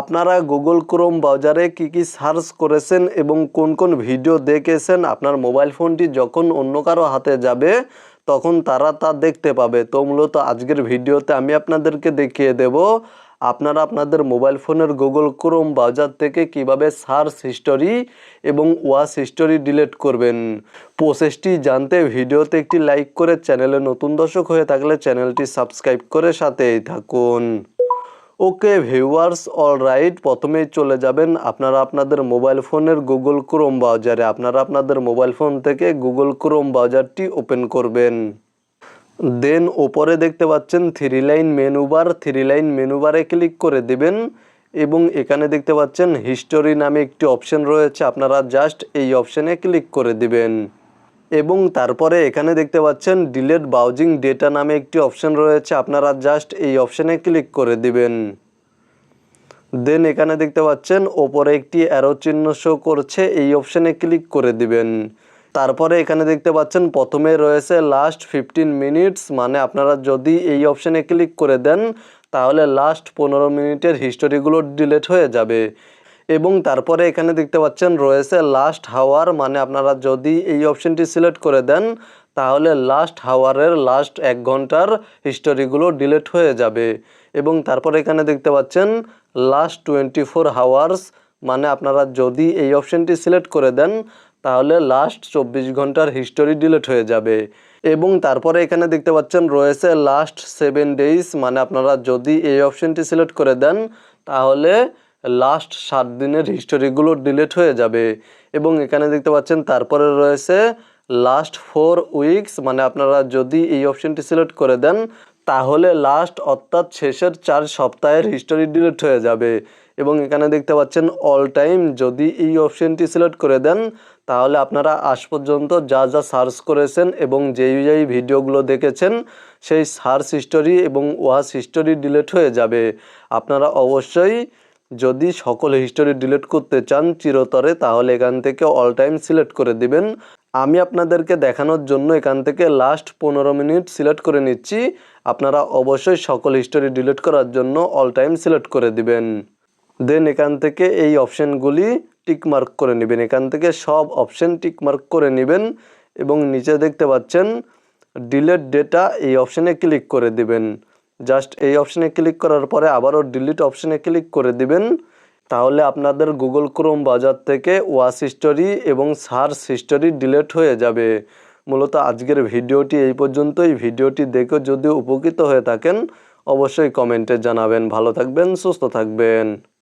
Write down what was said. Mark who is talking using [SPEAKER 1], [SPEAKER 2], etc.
[SPEAKER 1] আপনারা Google Chrome ব্রাউজারে কি কি সার্চ করেছেন এবং কোন কোন ভিডিও দেখেছেন? আপনার মোবাইল ফোনটি যখন অন্য কারও হাতে যাবে, তখন তারা তা দেখতে পাবে। তো মূলত আজকের ভিডিওতে আমি আপনাদেরকে দেখিয়ে দেব, আপনারা আপনাদের মোবাইল ফোনের গুগল ক্রোম ব্রাউজার থেকে কীভাবে সার্চ হিস্টোরি এবং ওয়াচ হিস্টোরি ডিলিট করবেন। প্রসেসটি জানতে ভিডিওতে একটি লাইক করে চ্যানেলে নতুন দর্শক হয়ে থাকলে চ্যানেলটি সাবস্ক্রাইব করে সাথেই থাকুন। ওকে ভিউয়ার্স অল রাইট প্রথমেই চলে যাবেন আপনারা আপনাদের মোবাইল ফোনের গুগল ক্রোম ব্রাউজারে। আপনারা আপনাদের মোবাইল ফোন থেকে গুগল ক্রোম ব্রাউজারটি ওপেন করবেন। দেন ওপরে দেখতে পাচ্ছেন three line menu bar three line মেনুবারে click করে দিবেন এবং এখানে দেখতে পাচ্ছেন হিস্টোরি নামে একটি অপশন রয়েছে। আপনারা জাস্ট এই অপশনে ক্লিক করে দিবেন। এবং তারপরে এখানে দেখতে পাচ্ছেন ডিলেট ব্রাউজিং ডেটা নামে একটি অপশন রয়েছে। আপনারা জাস্ট এই অপশনে ক্লিক করে দিবেন। দেন এখানে দেখতে পাচ্ছেন ওপরে একটি অ্যারো চিহ্ন শো করছে, এই অপশনে ক্লিক করে দিবেন। তারপরে এখানে দেখতে পাচ্ছেন প্রথমে রয়েছে লাস্ট ফিফটিন মিনিটস মানে আপনারা যদি এই অপশনে ক্লিক করে দেন, তাহলে লাস্ট পনেরো মিনিটের হিস্টোরিগুলো ডিলেট হয়ে যাবে। এবং তারপরে এখানে দেখতে পাচ্ছেন রয়েছে লাস্ট হাওয়ার মানে আপনারা যদি এই অপশনটি সিলেক্ট করে দেন, তাহলে লাস্ট হাওয়ারের লাস্ট এক ঘণ্টার হিস্টোরিগুলো ডিলিট হয়ে যাবে। এবং তারপরে এখানে দেখতে পাচ্ছেন লাস্ট টোয়েন্টি ফোর হাওয়ার্স মানে আপনারা যদি এই অপশনটি সিলেক্ট করে দেন, তাহলে লাস্ট চব্বিশ ঘণ্টার হিস্টোরি ডিলেট হয়ে যাবে। এবং তারপরে এখানে দেখতে পাচ্ছেন রয়েছে লাস্ট সেভেন ডেইজ মানে আপনারা যদি এই অপশনটি সিলেক্ট করে দেন, তাহলে লাস্ট সাত দিনের হিস্টোরিগুলো ডিলিট হয়ে যাবে। এবং এখানে দেখতে পাচ্ছেন, তারপরে রয়েছে লাস্ট ফোর উইকস মানে আপনারা যদি এই অপশনটি সিলেক্ট করে দেন, তাহলে লাস্ট অর্থাৎ শেষের চার সপ্তাহের হিস্টোরি ডিলিট হয়ে যাবে। এবং এখানে দেখতে পাচ্ছেন অল টাইম যদি এই অপশনটি সিলেক্ট করে দেন, তাহলে আপনারা আজ পর্যন্ত যা যা সার্চ করেছেন এবং যেই যেই ভিডিওগুলো দেখেছেন, সেই সার্চ হিস্টোরি এবং ওয়াচ হিস্টোরি ডিলিট হয়ে যাবে। আপনারা অবশ্যই যদি সকল হিস্টোরি ডিলিট করতে চান চিরতরে, তাহলে এখান থেকে অল টাইম সিলেক্ট করে দিবেন। আমি আপনাদেরকে দেখানোর জন্য এখান থেকে লাস্ট পনেরো মিনিট সিলেক্ট করে নিচ্ছি। আপনারা অবশ্যই সকল হিস্টোরি ডিলিট করার জন্য অল টাইম সিলেক্ট করে দিবেন। দেন এখান থেকে এই অপশানগুলি টিকমার্ক করে নেবেন। এখান থেকে সব অপশান টিকমার্ক করে নেবেন এবং নিচে দেখতে পাচ্ছেন ডিলেট ডেটা এই অপশানে ক্লিক করে দিবেন। জাস্ট এই অপশানে ক্লিক করার পরে আবারও ডিলিট অপশানে ক্লিক করে দিবেন। তাহলে আপনাদের গুগল ক্রোম বাজার থেকে ওয়াশ হিস্টোরি এবং সার্চ হিস্টোরি ডিলিট হয়ে যাবে। মূলত আজকের ভিডিওটি এই পর্যন্তই। ভিডিওটি দেখে যদি উপকৃত হয়ে থাকেন, অবশ্যই কমেন্টে জানাবেন। ভালো থাকবেন, সুস্থ থাকবেন।